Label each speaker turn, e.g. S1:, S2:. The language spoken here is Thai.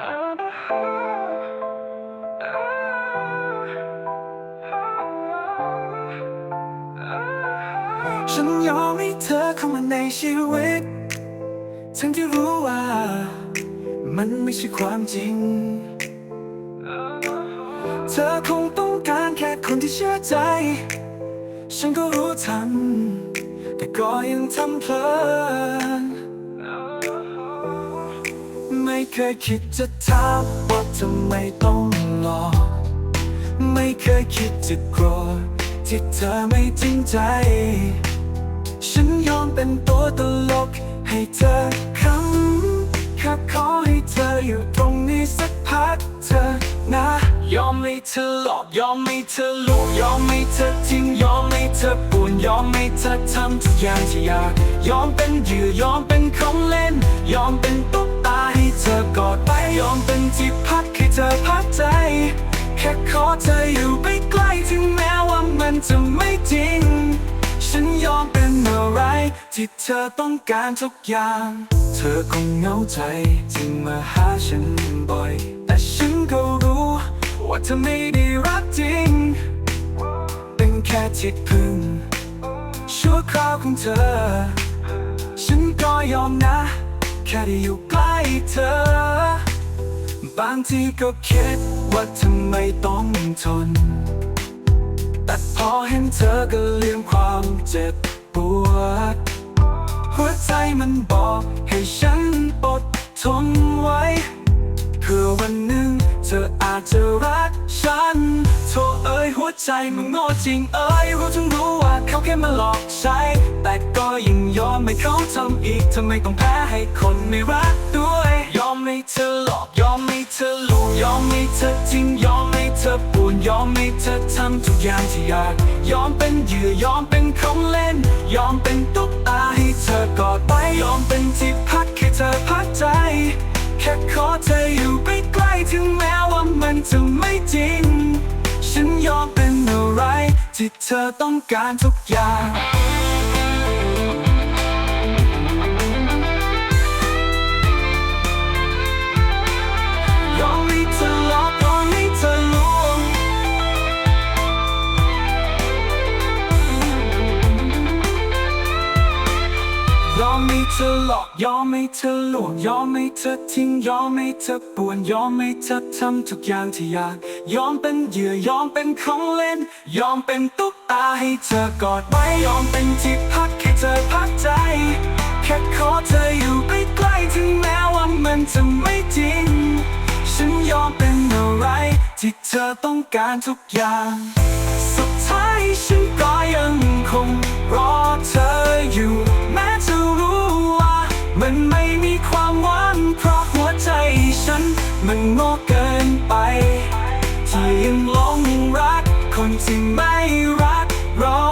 S1: ฉันยอมให้เธอเข้ามาในชีวิต ทั้งที่รู้ว่า มันไม่ใช่ความจริง เธอคงต้องการแค่คนที่เชื่อใจ ฉันก็รู้ทัน แต่ก็ยังทำเพลิน เคยคิดจะถามว่าทำไมต้องรอ ไม่เคยคิดจะโกรธที่เธอไม่จริงใจ ฉันยอมเป็นตัวตลกให้เธอคำแค่ขอให้เธออยู่ตรงนี้สักพักเธอนะ ยอมให้เธอหลอกยอมให้เธอลวงยอมให้เธอทิ้งยอมให้เธอปวนยอมให้เธอทำทุกอย่างที่อยาก ยอมเป็นเหยื่อยอมเป็นของเล่น ยอมเป็นตุ๊ก เธอกอดไปยอมเป็นที่พักให้เธอพักใจ แค่ขอเธออยู่ใกล้ถึงแม้ว่ามันจะไม่จริง ฉันยอมเป็นอะไรที่เธอต้องการทุกอย่าง เธอคงเหงาใจที่มาหาฉันบ่อย แต่ฉันก็รู้ว่าเธอไม่ได้รักจริง เป็นแค่ที่พึ่ง ชั่วคราวของเธอ ฉันก็ยอมนะ แค่ได้อยู่ใกล้ เธอ บางทีก็คิดว่าทำไมต้องทน แต่พอเห็นเธอก็เลี่ยงความเจ็บปวด หัวใจมันบอกให้ฉันอดทนไว้เพื่อวันหนึ่งเธออาจจะรักฉันโทษเอ้ยหัวใจมันโง่จริงเอ้ยรู้ทั้งรู้ว่าเขาแค่มาหลอกใช้ เขาทำอีกทำไมต้องแพ้ให้คนไม่รักด้วย ยอมให้เธอหลอก ยอมให้เธอลวงยอมให้เธอทิ้งยอมให้เธอป่วนยอมให้เธอทำทุกอย่างที่อยาก ยอมเป็นเหยื่อยอมเป็นของเล่น ยอมเป็นตุ๊กตาให้เธอกอดไป ยอมเป็นที่พักให้เธอพักใจ แค่ขอเธออยู่ใกล้ๆถึงแม้ว่ามันจะไม่จริง ฉันยอมเป็นอะไรที่เธอต้องการทุกอย่าง ยอมให้เธอหลอกยอมให้เธอหลวงยอมให้เธอทิ้งยอมให้เธอป่วนยอมให้เธอทำทุกอย่างที่อยากยอมเป็นเหยื่อยอมเป็นของเล่น ยอมเป็นตุ๊กตาให้เธอกอดไว้ยอมเป็นที่พักให้เธอพักใจ แค่ขอเธออยู่ใกล้ๆถึงแม้ว่ามันจะไม่จริง ฉันยอมเป็นอะไรที่เธอต้องการทุกอย่าง สุดท้ายฉันก็ยัง มันง่เกินไป ที่ยังหลงรัก คนที่ไม่รักเรา